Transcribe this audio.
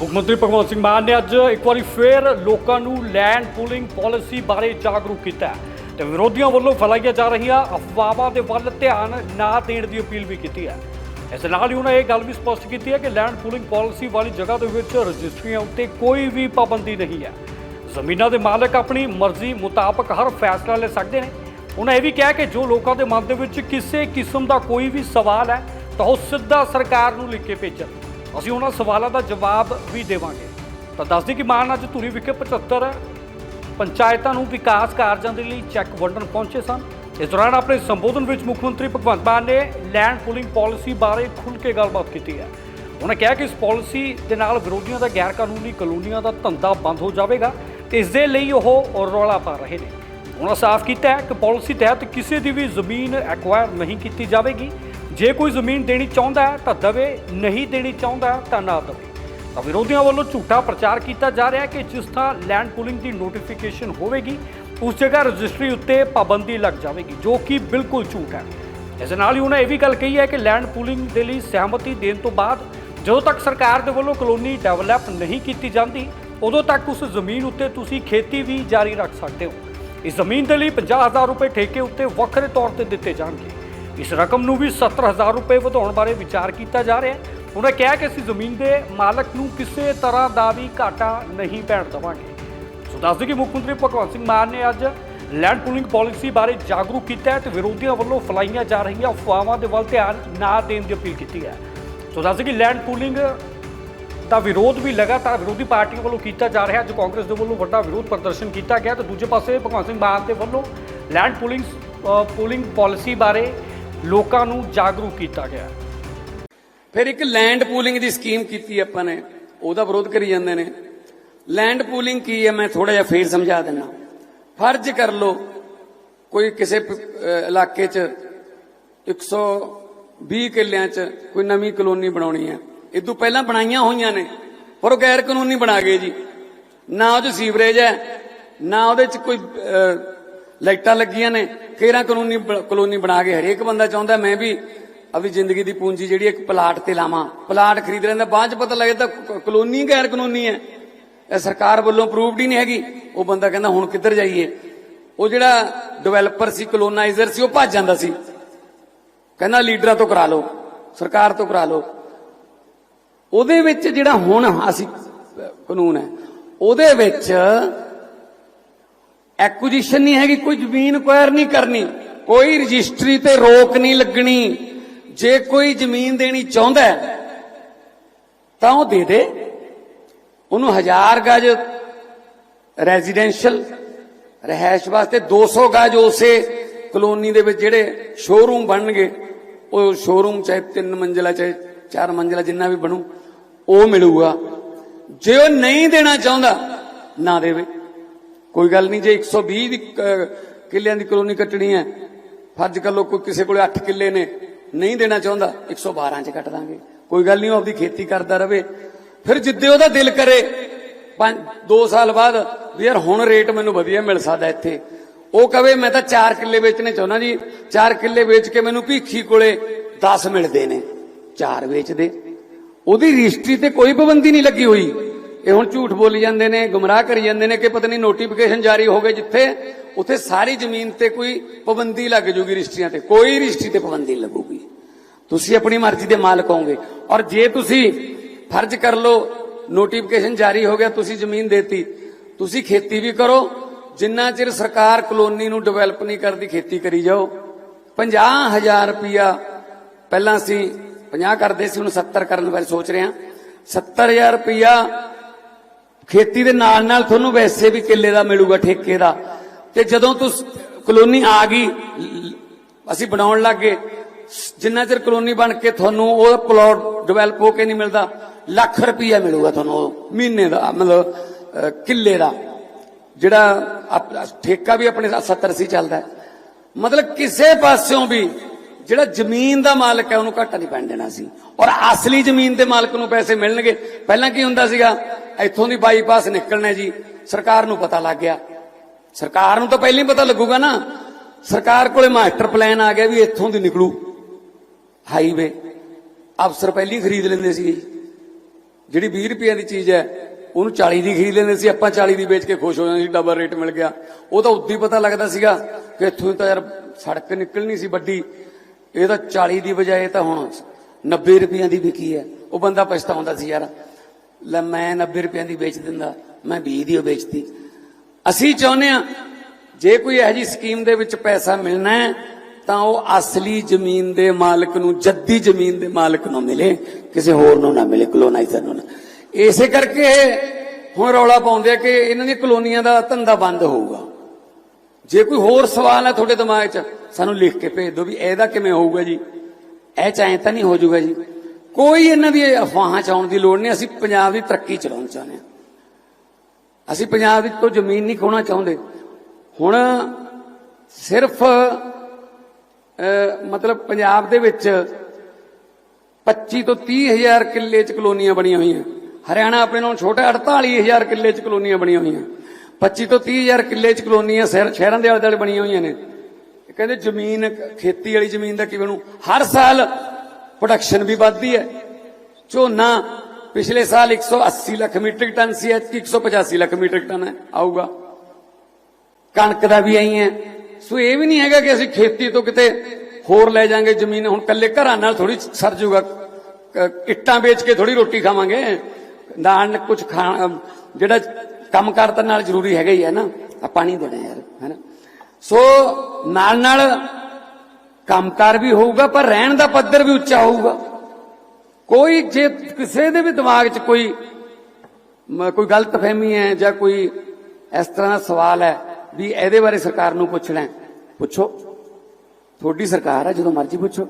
ਮੁੱਖ ਮੰਤਰੀ ਭਗਵੰਤ ਸਿੰਘ ਮਾਨ ਨੇ ਅੱਜ ਇੱਕ ਵਾਰੀ ਫੇਰ ਲੋਕਾਂ ਨੂੰ ਲੈਂਡ ਪੂਲਿੰਗ ਪਾਲਿਸੀ ਬਾਰੇ ਜਾਗਰੂਕ ਕੀਤਾ ਹੈ ਤੇ ਵਿਰੋਧੀਆਂ ਵੱਲੋਂ ਫੈਲਾਈਆਂ ਜਾ ਰਹੀਆਂ ਅਫਵਾਹਾਂ ਦੇ ਵੱਲ ਧਿਆਨ ਨਾ ਦੇਣ ਦੀ ਅਪੀਲ ਵੀ ਕੀਤੀ ਹੈ। ਇਸ ਨਾਲ ਹੀ ਉਹਨਾਂ ਇਹ ਗੱਲ ਵੀ ਸਪਸ਼ਟ ਕੀਤੀ ਹੈ ਕਿ ਲੈਂਡ ਪੂਲਿੰਗ ਪਾਲਿਸੀ ਵਾਲੀ ਜਗ੍ਹਾ ਦੇ ਵਿੱਚ ਰਜਿਸਟਰੀਆਂ ਉੱਤੇ ਕੋਈ ਵੀ ਪਾਬੰਦੀ ਨਹੀਂ ਹੈ। ਜ਼ਮੀਨਾਂ ਦੇ ਮਾਲਕ ਆਪਣੀ ਮਰਜ਼ੀ ਮੁਤਾਬਕ ਹਰ ਫੈਸਲਾ ਲੈ ਸਕਦੇ ਨੇ। ਉਹਨਾਂ ਇਹ ਵੀ ਕਿਹਾ ਕਿ ਜੋ ਲੋਕਾਂ ਦੇ ਮਨ ਦੇ ਵਿੱਚ ਕਿਸੇ ਕਿਸਮ ਦਾ ਕੋਈ ਵੀ ਸਵਾਲ ਹੈ, ਤਾਂ ਉਹ ਸਿੱਧਾ ਸਰਕਾਰ ਨੂੰ ਲਿਖ ਕੇ ਭੇਜਣ। ਅਸੀਂ ਉਹਨਾਂ ਸਵਾਲਾਂ ਦਾ ਜਵਾਬ ਵੀ ਦੇਵਾਂਗੇ। ਤਾਂ ਦੱਸਦੀ ਕਿ ਮਾਨ ਅੱਜ ਧੂਰੀ ਵਿਖੇ 75 ਪੰਚਾਇਤਾਂ ਨੂੰ ਵਿਕਾਸ ਕਾਰਜਾਂ ਦੇ ਲਈ ਚੈੱਕ ਵੰਡਣ ਪਹੁੰਚੇ ਸਨ। ਇਸ ਦੌਰਾਨ ਆਪਣੇ ਸੰਬੋਧਨ ਵਿੱਚ ਮੁੱਖ ਮੰਤਰੀ ਭਗਵੰਤ ਮਾਨ ਨੇ ਲੈਂਡ ਪੂਲਿੰਗ ਪਾਲਿਸੀ ਬਾਰੇ ਖੁੱਲ੍ਹ ਕੇ ਗੱਲਬਾਤ ਕੀਤੀ ਹੈ। ਉਹਨਾਂ ਕਿਹਾ ਕਿ ਇਸ ਪਾਲਿਸੀ ਦੇ ਨਾਲ ਵਿਰੋਧੀਆਂ ਦਾ ਗੈਰ ਕਾਨੂੰਨੀ ਕਲੋਨੀਆਂ ਦਾ ਧੰਦਾ ਬੰਦ ਹੋ ਜਾਵੇਗਾ। ਤੇ ਇਸ ਦੇ ਲਈ ਉਹ ਰੌਲਾ ਪਾ ਰਹੇ ਨੇ। ਉਹਨਾਂ ਸਾਫ਼ ਕੀਤਾ ਹੈ ਕਿ ਪਾਲਿਸੀ ਤਹਿਤ ਕਿਸੇ ਦੀ ਵੀ ਜ਼ਮੀਨ ਐਕਵਾਇਰ ਨਹੀਂ ਕੀਤੀ ਜਾਵੇਗੀ। ਜੇ ਕੋਈ ਜ਼ਮੀਨ ਦੇਣੀ ਚਾਹੁੰਦਾ ਹੈ ਤਾਂ ਦਵੇ, ਨਹੀਂ ਦੇਣੀ ਚਾਹੁੰਦਾ ਤਾਂ ਨਾ ਦਵੇ। ਤਾਂ ਵਿਰੋਧੀਆਂ ਵੱਲੋਂ ਝੂਠਾ ਪ੍ਰਚਾਰ ਕੀਤਾ ਜਾ ਰਿਹਾ ਹੈ ਕਿ ਜਿਸ ਥਾਂ ਲੈਂਡ ਪੂਲਿੰਗ ਦੀ ਨੋਟੀਫਿਕੇਸ਼ਨ ਹੋਵੇਗੀ, ਉਸ ਜਗ੍ਹਾ ਰਜਿਸਟਰੀ ਉੱਤੇ ਪਾਬੰਦੀ ਲੱਗ ਜਾਵੇਗੀ, ਜੋ ਕਿ ਬਿਲਕੁਲ ਝੂਠ ਹੈ। ਇਸ ਦੇ ਨਾਲ ਹੀ ਉਹਨਾਂ ਇਹ ਵੀ ਗੱਲ ਕਹੀ ਹੈ ਕਿ ਲੈਂਡ ਪੂਲਿੰਗ ਦੇ ਲਈ ਸਹਿਮਤੀ ਦੇਣ ਤੋਂ ਬਾਅਦ ਜਦੋਂ ਤੱਕ ਸਰਕਾਰ ਦੇ ਵੱਲੋਂ ਕਲੋਨੀ ਡਿਵੈਲਪ ਨਹੀਂ ਕੀਤੀ ਜਾਂਦੀ, ਉਦੋਂ ਤੱਕ ਉਸ ਜ਼ਮੀਨ ਉੱਤੇ ਤੁਸੀਂ ਖੇਤੀ ਵੀ ਜਾਰੀ ਰੱਖ ਸਕਦੇ ਹੋ। ਇਸ ਜ਼ਮੀਨ ਦੇ ਲਈ 50000 ਰੁਪਏ ਠੇਕੇ ਉੱਤੇ ਵੱਖਰੇ ਤੌਰ ਤੇ ਦਿੱਤੇ ਜਾਣਗੇ। ਇਸ ਰਕਮ ਨੂੰ ਵੀ 70000 ਰੁਪਏ ਵਧਾਉਣ ਬਾਰੇ ਵਿਚਾਰ ਕੀਤਾ ਜਾ ਰਿਹਾ ਹੈ। ਉਹਨਾਂ ਕਿਹਾ ਕਿ ਅਸੀਂ ਜ਼ਮੀਨ ਦੇ ਮਾਲਕ ਨੂੰ ਕਿਸੇ ਤਰ੍ਹਾਂ ਦਾ ਵੀ ਘਾਟਾ ਨਹੀਂ ਪੈਣ ਦੇਵਾਂਗੇ। ਸੋ ਦੱਸਦੇ ਕਿ ਮੁੱਖ ਮੰਤਰੀ ਭਗਵੰਤ ਸਿੰਘ ਮਾਨ ਨੇ ਅੱਜ ਲੈਂਡ ਪੂਲਿੰਗ ਪਾਲਿਸੀ ਬਾਰੇ ਜਾਗਰੂਕ ਕੀਤਾ ਹੈ ਤੇ ਵਿਰੋਧੀਆਂ ਵੱਲੋਂ ਫਲਾਈਆਂ ਜਾ ਰਹੀਆਂ ਅਫਵਾਹਾਂ ਦੇ ਵੱਲ ਧਿਆਨ ਨਾ ਦੇਣ ਦੀ ਅਪੀਲ ਕੀਤੀ ਹੈ। ਸੋ ਦੱਸਦੇ ਕਿ ਲੈਂਡ ਪੂਲਿੰਗ ਦਾ ਵਿਰੋਧ ਵੀ ਲਗਾਤਾਰ ਵਿਰੋਧੀ ਪਾਰਟੀਆਂ ਵੱਲੋਂ ਕੀਤਾ ਜਾ ਰਿਹਾ ਅੱਜ ਕਾਂਗਰਸ ਦੇ ਵੱਲੋਂ ਵੱਡਾ ਵਿਰੋਧ ਪ੍ਰਦਰਸ਼ਨ ਕੀਤਾ ਗਿਆ ਤੇ ਦੂਜੇ ਪਾਸੇ ਭਗਵੰਤ ਸਿੰਘ ਮਾਨ ਦੇ ਵੱਲੋਂ ਲੈਂਡ ਪੂਲਿੰਗ ਪੂਲਿੰਗ ਪਾਲਿਸੀ ਬਾਰੇ ਲੋਕਾਂ ਨੂੰ ਜਾਗਰੂਕ ਕੀਤਾ ਗਿਆ ਫਿਰ ਇੱਕ ਲੈਂਡ ਪੂਲਿੰਗ ਦੀ ਸਕੀਮ ਕੀਤੀ ਆਪਾਂ ਨੇ, ਉਹਦਾ ਵਿਰੋਧ ਕਰੀ ਜਾਂਦੇ ਨੇ। ਲੈਂਡ ਪੂਲਿੰਗ ਕੀ ਹੈ, ਮੈਂ ਥੋੜਾ ਜਿਹਾ ਫੇਰ ਸਮਝਾ ਦਿੰਦਾ। ਫਰਜ਼ ਕਰ ਲਓ, ਕੋਈ ਕਿਸੇ ਪ- ਅਹ, ਇਲਾਕੇ 'ਚ 120 ਕਿੱਲਿਆਂ 'ਚ ਕੋਈ ਨਵੀਂ ਕਲੋਨੀ ਬਣਾਉਣੀ ਹੈ। ਇਹ ਤੋਂ ਪਹਿਲਾਂ ਬਣਾਈਆਂ ਹੋਈਆਂ ਨੇ, ਪਰ ਉਹ ਗੈਰ ਕਾਨੂੰਨੀ ਬਣਾ ਗਏ ਜੀ। ਨਾ ਉਹ 'ਚ ਸੀਵਰੇਜ ਹੈ, ਨਾ ਉਹਦੇ 'ਚ ਕੋਈ ਲਾਈਟਾਂ ਲੱਗੀਆਂ ਨੇ ਕੇਰਾ ਕਾਨੂੰਨੀ ਕਲੋਨੀ ਬਣਾ ਕੇ ਹਰੇਕ ਬੰਦਾ ਚਾਹੁੰਦਾ, ਮੈਂ ਵੀ ਆਪਣੀ ਜ਼ਿੰਦਗੀ ਦੀ ਪੂੰਜੀ ਜਿਹੜੀ ਇੱਕ ਪਲਾਟ ਤੇ ਲਾਵਾਂ। ਪਲਾਟ ਖਰੀਦ ਲੈਂਦਾ, ਬਾਅਦ ਚ ਪਤਾ ਲੱਗਦਾ ਕ- ਕਲੋਨੀ ਗੈਰ ਕਾਨੂੰਨੀ ਹੈ। ਇਹ ਸਰਕਾਰ ਵੱਲੋਂ ਅਪਰੂਵਡ ਹੀ ਨਹੀਂ ਹੈਗੀ। ਉਹ ਬੰਦਾ ਕਹਿੰਦਾ, ਹੁਣ ਕਿੱਧਰ ਜਾਈਏ? ਉਹ ਜਿਹੜਾ ਡਿਵੈਲਪਰ ਸੀ ਕਲੋਨਾਈਜ਼ਰ ਸੀ, ਉਹ ਭੱਜ ਜਾਂਦਾ ਸੀ। ਕਹਿੰਦਾ, ਲੀਡਰਾਂ ਤੋਂ ਕਰਾ ਲਓ, ਸਰਕਾਰ ਤੋਂ ਕਰਾ ਲਓ। ਉਹਦੇ ਵਿੱਚ ਜਿਹੜਾ ਹੁਣ ਅਸੀਂ ਕਾਨੂੰਨ ਹੈ, ਉਹਦੇ ਵਿੱਚ ਐਕੁਜੀਸ਼ਨ ਨਹੀਂ ਹੈਗੀ, ਕੋਈ ਜ਼ਮੀਨ ਕੁਆਇਰ ਨਹੀਂ ਕਰਨੀ, ਕੋਈ ਰਜਿਸਟਰੀ ਤੇ ਰੋਕ ਨਹੀਂ ਲੱਗਣੀ। ਜੇ ਕੋਈ ਜ਼ਮੀਨ ਦੇਣੀ ਚਾਹੁੰਦਾ ਤਾਂ ਉਹ ਦੇ ਦੇ। ਉਹਨੂੰ ਹਜ਼ਾਰ ਗਜ ਰੈਜ਼ੀਡੈਂਸ਼ੀਅਲ ਰਹਿائش ਵਾਸਤੇ 200 ਗਜ ਉਸੇ ਕਲੋਨੀ ਦੇ ਵਿੱਚ ਜਿਹੜੇ ਸ਼ੋਰੂਮ ਬਣਨਗੇ, ਉਹ ਸ਼ੋਰੂਮ ਚਾਹੇ ਤਿੰਨ ਮੰਜ਼ਲਾ, ਚਾਹੇ ਚਾਰ ਮੰਜ਼ਲਾ ਜਿੰਨਾ ਵੀ ਬਣੂ, ਉਹ ਮਿਲੂਗਾ। ਜੇ ਉਹ ਨਹੀਂ ਦੇਣਾ ਚਾਹੁੰਦਾ, ਨਾ ਦੇਵੇ। ਕੋਈ ਗੱਲ ਨਹੀਂ ਜੇ 120 ਦੀ ਕਿੱਲਿਆਂ ਦੀ ਕਲੋਨੀ ਕੱਟਣੀ ਹੈ, ਫਰਜ਼ ਕਰ ਲਓ ਕੋਈ ਕਿਸੇ ਕੋਲੇ 8 ਕਿੱਲੇ ਨੇ, ਨਹੀਂ ਦੇਣਾ ਚਾਹੁੰਦਾ 112 ਚ ਕੱਟ ਦਾਂਗੇ। ਕੋਈ ਗੱਲ ਨਹੀਂ ਉਹ ਆਪਦੀ ਖੇਤੀ ਕਰਦਾ ਰਵੇ, ਫਿਰ ਜਿੱਦੇ ਉਹਦਾ ਦਿਲ ਕਰੇ 2 ਸਾਲ ਬਾਅਦ ਵੀ ਯਾਰ ਹੁਣ ਰੇਟ ਮੈਨੂੰ ਵਧੀਆ ਮਿਲ ਸਕਦਾ ਇੱਥੇ। ਉਹ ਕਵੇ, ਮੈਂ ਤਾਂ 4 ਕਿੱਲੇ ਵੇਚਣੇ ਚਾਹੁੰਦਾ ਜੀ 4 ਕਿੱਲੇ ਵੇਚ ਕੇ ਮੈਨੂੰ ਭੀਖੀ ਕੋਲੇ 10 ਮਿਲਦੇ ਨੇ 4 ਵੇਚਦੇ। ਉਹਦੀ ਰਜਿਸਟਰੀ ਤੇ ਕੋਈ ਪਾਬੰਦੀ ਨਹੀਂ ਲੱਗੀ ਹੋਈ। ਇਹ ਹੁਣ ਝੂਠ ਬੋਲੀ ਜਾਂਦੇ ਨੇ, ਗੁੰਮਰਾਹ ਕਰੀ ਜਾਂਦੇ ਨੇ ਕਿ ਪਤਾ ਨਹੀਂ ਨੋਟੀਫਿਕੇਸ਼ਨ ਜਾਰੀ ਹੋ ਗਏ ਜਿੱਥੇ ਉੱਥੇ ਸਾਰੀ ਜ਼ਮੀਨ ਤੇ ਕੋਈ ਪਾਬੰਦੀ ਲੱਗ ਜੂਗੀ ਰਜਿਸਟਰੀਆਂ ਤੇ, ਕੋਈ ਰਜਿਸਟਰੀ ਤੇ ਪਾਬੰਦੀ ਲੱਗੂਗੀ। ਤੁਸੀਂ ਆਪਣੀ ਮਰਜ਼ੀ ਦੇ ਮਾਲਕ ਹੋਗੇ ਔਰ ਜੇ ਤੁਸੀਂ ਫਰਜ਼ ਕਰ ਲਓ ਨੋਟੀਫਿਕੇਸ਼ਨ ਜਾਰੀ ਹੋ ਗਿਆ, ਤੁਸੀਂ ਜ਼ਮੀਨ ਦੇਤੀ, ਤੁਸੀਂ ਖੇਤੀ ਵੀ ਕਰੋ, ਜਿੰਨਾ ਚਿਰ ਸਰਕਾਰ ਕਲੋਨੀ ਨੂੰ ਡਿਵੈਲਪ ਨਹੀਂ ਕਰਦੀ, ਖੇਤੀ ਕਰੀ ਜਾਓ। 50000 ਰੁਪਇਆ ਪਹਿਲਾਂ ਅਸੀਂ 50 ਕਰਦੇ ਸੀ, ਹੁਣ 70 ਕਰਨ ਬਾਰੇ ਸੋਚ ਰਹੇ ਹਾਂ। 70000 ਰੁਪਇਆ ਖੇਤੀ ਦੇ ਨਾਲ ਨਾਲ ਤੁਹਾਨੂੰ ਵੈਸੇ ਵੀ ਕਿੱਲੇ ਦਾ ਮਿਲੂਗਾ, ਠੇਕੇ ਦਾ। ਤੇ ਜਦੋਂ ਤੁਸੀਂ ਕਲੋਨੀ ਆ ਗਈ ਅਸੀਂ ਬਣਾਉਣ ਲੱਗੇ, ਜਿੰਨਾ ਚਿਰ ਕਲੋਨੀ ਬਣ ਕੇ ਤੁਹਾਨੂੰ ਉਹ ਪਲਾਟ ਡਿਵੈਲਪ ਹੋ ਕੇ ਨਹੀਂ ਮਿਲਦਾ, ਲੱਖ ਰੁਪਈਆ ਮਿਲੂਗਾ ਤੁਹਾਨੂੰ ਉਹ ਮਹੀਨੇ ਦਾ, ਮਤਲਬ ਕਿੱਲੇ ਦਾ। ਜਿਹੜਾ ਠੇਕਾ ਵੀ ਆਪਣੇ 70 ਸੀ ਚੱਲਦਾ ਮਤਲਬ ਕਿਸੇ ਪਾਸਿਓਂ ਵੀ ਜਿਹੜਾ ਜ਼ਮੀਨ ਦਾ ਮਾਲਕ ਹੈ, ਉਹਨੂੰ ਘਾਟਾ ਨਹੀਂ ਪੈਣ ਦੇਣਾ ਸੀ। ਔਰ ਅਸਲੀ ਜ਼ਮੀਨ ਦੇ ਮਾਲਕ ਨੂੰ ਪੈਸੇ ਮਿਲਣਗੇ। ਪਹਿਲਾਂ ਕੀ ਹੁੰਦਾ ਸੀਗਾ? ਇੱਥੋਂ ਦੀ ਬਾਈਪਾਸ ਨਿਕਲਣਾ ਜੀ। ਸਰਕਾਰ ਨੂੰ ਪਤਾ ਲੱਗ ਗਿਆ। ਸਰਕਾਰ ਨੂੰ ਤਾਂ ਪਹਿਲਾਂ ਹੀ ਪਤਾ ਲੱਗੂਗਾ ਨਾ। ਸਰਕਾਰ ਕੋਲੇ ਮਾਸਟਰ ਪਲਾਨ ਆ ਗਿਆ ਵੀ ਇੱਥੋਂ ਦੀ ਨਿਕਲੂ। ਹਾਈਵੇ। ਅਫਸਰ ਪਹਿਲੀ ਖਰੀਦ ਲੈਂਦੇ ਸੀ ਜਿਹੜੀ 20 ਰੁਪਏ ਦੀ ਚੀਜ਼ ਹੈ, ਉਹਨੂੰ 40 ਦੀ ਖਰੀਦ ਲੈਂਦੇ ਸੀ। ਆਪਾਂ 40 ਦੀ ਵੇਚ ਕੇ ਖੁਸ਼ ਹੋ ਜਾਂਦੇ ਸੀ ਡਬਲ ਰੇਟ ਮਿਲ ਗਿਆ। ਉਹ ਤਾਂ ਉਦੋਂ ਹੀ ਪਤਾ ਲੱਗਦਾ ਸੀਗਾ ਕਿ ਇੱਥੋਂ ਤਾਂ ਯਾਰ ਸੜਕ ਨਿਕਲਣੀ ਸੀ ਵੱਡੀ। ਇਹ ਤਾਂ 40 ਦੀ ਬਜਾਏ ਤਾਂ ਹੁਣ 90 ਰੁਪਈਆਂ ਦੀ ਵਿਕੀ ਹੈ। ਉਹ ਬੰਦਾ ਪਛਤਾਉਂਦਾ ਸੀ, ਯਾਰ। ਲੈ ਮੈਂ 90 ਰੁਪਈਆਂ ਦੀ ਵੇਚ ਦਿੰਦਾ, ਮੈਂ 20 ਦੀ ਉਹ ਵੇਚਦੀ ਅਸੀਂ ਚਾਹੁੰਦੇ ਆ ਜੇ ਕੋਈ ਇਹੋ ਜੀ ਸਕੀਮ ਦੇ ਵਿੱਚ ਪੈਸਾ ਮਿਲਣਾ ਹੈ, ਤਾਂ ਉਹ ਅਸਲੀ ਜ਼ਮੀਨ ਦੇ ਮਾਲਕ ਨੂੰ, ਜੱਦੀ ਜ਼ਮੀਨ ਦੇ ਮਾਲਕ ਨੂੰ ਮਿਲੇ। ਕਿਸੇ ਹੋਰ ਨੂੰ ਨਾ ਮਿਲੇ ਕਲੋਨਾਈਜ਼ਰ ਨੂੰ ਨਾ। ਇਸੇ ਕਰਕੇ ਹੁਣ ਰੌਲਾ ਪਾਉਂਦੇ ਆ ਕਿ ਇਹਨਾਂ ਦੀਆਂ ਕਲੋਨੀਆਂ ਦਾ ਧੰਦਾ ਬੰਦ ਹੋਊਗਾ। ਜੇ ਕੋਈ ਹੋਰ ਸਵਾਲ ਹੈ ਤੁਹਾਡੇ ਦਿਮਾਗ 'ਚ ਸਾਨੂੰ ਲਿਖ ਕੇ ਭੇਜ ਦਿਓ ਵੀ ਇਹਦਾ ਕਿਵੇਂ ਹੋਊਗਾ ਜੀ। ਇਹ ਚਾਹੇ ਤਾਂ ਨਹੀਂ ਹੋ ਜਾਊਗਾ ਜੀ। ਕੋਈ ਇਹਨਾਂ ਦੀ ਅਫਵਾਹਾਂ ਚ ਆਉਣ ਦੀ ਲੋੜ ਨਹੀਂ ਅਸੀਂ ਪੰਜਾਬ ਦੀ ਤਰੱਕੀ ਚਲਾਉਣਾ ਚਾਹੁੰਦੇ ਹਾਂ। ਅਸੀਂ ਪੰਜਾਬ ਵਿੱਚ ਤੋਂ ਜ਼ਮੀਨ ਨਹੀਂ ਖੋਣਾ ਚਾਹੁੰਦੇ। ਹੁਣ ਸਿਰਫ ਅਹ, ਮਤਲਬ ਪੰਜਾਬ ਦੇ ਵਿੱਚ 25 ਤੋਂ 30 ਹਜ਼ਾਰ ਕਿੱਲੇ ਚ ਕਲੋਨੀਆਂ ਬਣੀਆਂ ਹੋਈਆਂ। ਹਰਿਆਣਾ ਆਪਣੇ ਨਾਲੋਂ ਛੋਟਾ 48 ਹਜ਼ਾਰ ਕਿੱਲੇ ਚ ਕਲੋਨੀਆਂ ਬਣੀਆਂ ਹੋਈਆਂ। 25 ਤੋਂ 30 ਹਜ਼ਾਰ ਕਿੱਲੇ ਚ ਕਲੋਨੀਆਂ ਸ਼ਹਿਰਾਂ ਦੇ ਆਲੇ ਦੁਆਲੇ ਬਣੀਆਂ ਹੋਈਆਂ ਨੇ। ਕਹਿੰਦੇ ਜ਼ਮੀਨ, ਖੇਤੀ ਵਾਲੀ ਜ਼ਮੀਨ ਦਾ ਕਿਵੇਂ ਨੂੰ ਹਰ ਸਾਲ ਪ੍ਰੋਡਕਸ਼ਨ ਵੀ ਵੱਧਦੀ ਹੈ। ਝੋਨਾ ਪਿਛਲੇ ਸਾਲ 180 ਲੱਖ ਮੀਟ੍ਰਿਕ ਟਨ ਸੀ, ਐਤਕੀ 185 ਲੱਖ ਮੀਟ੍ਰਿਕ ਟਨ ਹੈ ਆਊਗਾ। ਕਣਕ ਦਾ ਵੀ ਆਈ ਹੈ। ਸੋ ਇਹ ਵੀ ਨਹੀਂ ਹੈਗਾ ਕਿ ਅਸੀਂ ਖੇਤੀ ਤੋਂ ਕਿਤੇ ਹੋਰ ਲੈ ਜਾਾਂਗੇ ਜ਼ਮੀਨ। ਹੁਣ ਕੱਲੇ ਘਰਾਂ ਨਾਲ ਥੋੜੀ ਸਰ ਜੂਗਾ। ਇੱਟਾਂ ਵੇਚ ਕੇ ਥੋੜੀ ਰੋਟੀ ਖਾਵਾਂਗੇ। ਨਾਲ ਕੁਝ ਖਾਣਾ ਜਿਹੜਾ ਕੰਮ ਕਾਰ ਤਾਂ ਨਾਲ ਜ਼ਰੂਰੀ ਹੈਗਾ ਹੀ ਹੈ ਨਾ ਆ ਪਾਣੀ ਦੇਣਾ ਯਾਰ, ਹੈਨਾ? ਸੋ ਨਾਲ ਨਾਲ ਕੰਮਕਾਰ ਵੀ ਹੋਊਗਾ, ਪਰ ਰਹਿਣ ਦਾ ਪੱਧਰ ਵੀ ਉੱਚਾ ਹੋਊਗਾ। ਕੋਈ ਜੇ ਕਿਸੇ ਦੇ ਵੀ ਦਿਮਾਗ 'ਚ ਕੋਈ, ਮ- ਕੋਈ ਗਲਤਫਹਿਮੀ ਹੈ ਜਾਂ ਕੋਈ ਇਸ ਤਰ੍ਹਾਂ ਦਾ ਸਵਾਲ ਹੈ ਵੀ ਇਹਦੇ ਬਾਰੇ ਸਰਕਾਰ ਨੂੰ ਪੁੱਛਣਾ ਹੈ, ਪੁੱਛੋ। ਤੁਹਾਡੀ ਸਰਕਾਰ ਹੈ, ਜਦੋਂ ਮਰਜ਼ੀ ਪੁੱਛੋ।